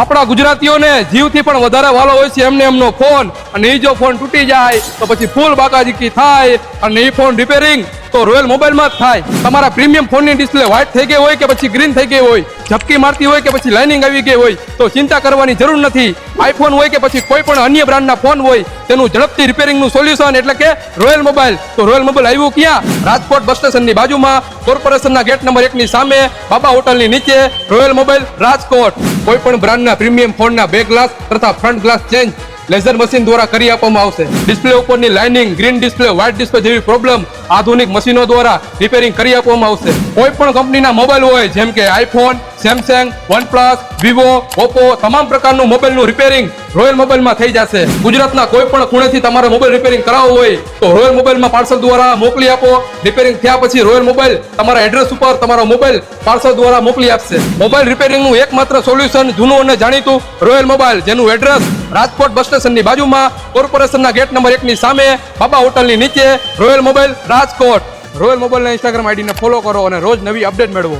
આપણા ગુજરાતીઓને જીવથી પણ વધારે વાલો હોય છે, એમને એમનો ફોન અને એ જો ફોન તૂટી જાય, તો પછી ફૂલ બાકાજીકી થાય અને એ ફોન રિપેરિંગ તો રોયલ મોબાઈલમાં જ થાય. તમારા પ્રીમિયમ ફોનની ડિસ્પ્લે વ્હાઇટ થઈ ગઈ હોય કે પછી ગ્રીન થઈ ગઈ હોય, ઝપકી મારતી હોય કે પછી લાઇનિંગ આવી ગઈ હોય, તો ચિંતા કરવાની જરૂર નથી. આઈફોન હોય કે પછી કોઈ પણ અન્ય બ્રાન્ડના ફોન હોય, તેનું ઝડપથી રિપેરિંગનું સોલ્યુશન એટલે કે રોયલ મોબાઈલ તો રોયલ મોબાઈલ આવ્યું ક્યાં? રાજકોટ બસ સ્ટેશનની બાજુમાં કોર્પોરેશનના ગેટ નંબર એકની સામે, બાબા હોટલની નીચે રોયલ મોબાઈલ રાજકોટ. કોઈ પણ બ્રાન્ડના પ્રીમિયમ ફોનના બે ગ્લાસ તથા front glass change laser machine દ્વારા કરી આપવામાં આવશે. ડિસ્પ્લે ઉપરની lining, green display, white display જેવી પ્રોબ્લેમ આધુનિક મશીનો દ્વારા રિપેરિંગ કરી આપવામાં આવશે. કોઈ પણ કંપનીના મોબાઈલ હોય, જેમ કે iPhone Samsung, OnePlus, Vivo, Oppo, તમામ પ્રકારનું મોબાઈલનું રિપેરિંગ રોયલ મોબાઈલમાં થઈ જશે. ગુજરાતના કોઈ પણ ખૂણેથી તમારે મોબાઈલ રિપેરિંગ કરાવવું હોય, તો રોયલ મોબાઈલમાં પાર્સલ દ્વારા મોકલી આપો. રિપેરિંગ થયા પછી રોયલ મોબાઈલ તમારા એડ્રેસ ઉપર તમારો મોબાઈલ પાર્સલ દ્વારા મોકલી આપશે. મોબાઈલ રિપેરિંગનું એકમાત્ર સોલ્યુશન જૂનું અને જાણીતું રોયલ મોબાઈલ, જેનું એડ્રેસ રાજકોટ બસ સ્ટેશનની બાજુમાં કોર્પોરેશનના ગેટ નંબર એકની સામે બાબા હોટલની નીચે રોયલ મોબાઈલ રાજકોટ. રોયલ મોબાઈલના ઇન્સ્ટાગ્રામ આઈડીને ફોલો કરો અને રોજ નવી અપડેટ મેળવો.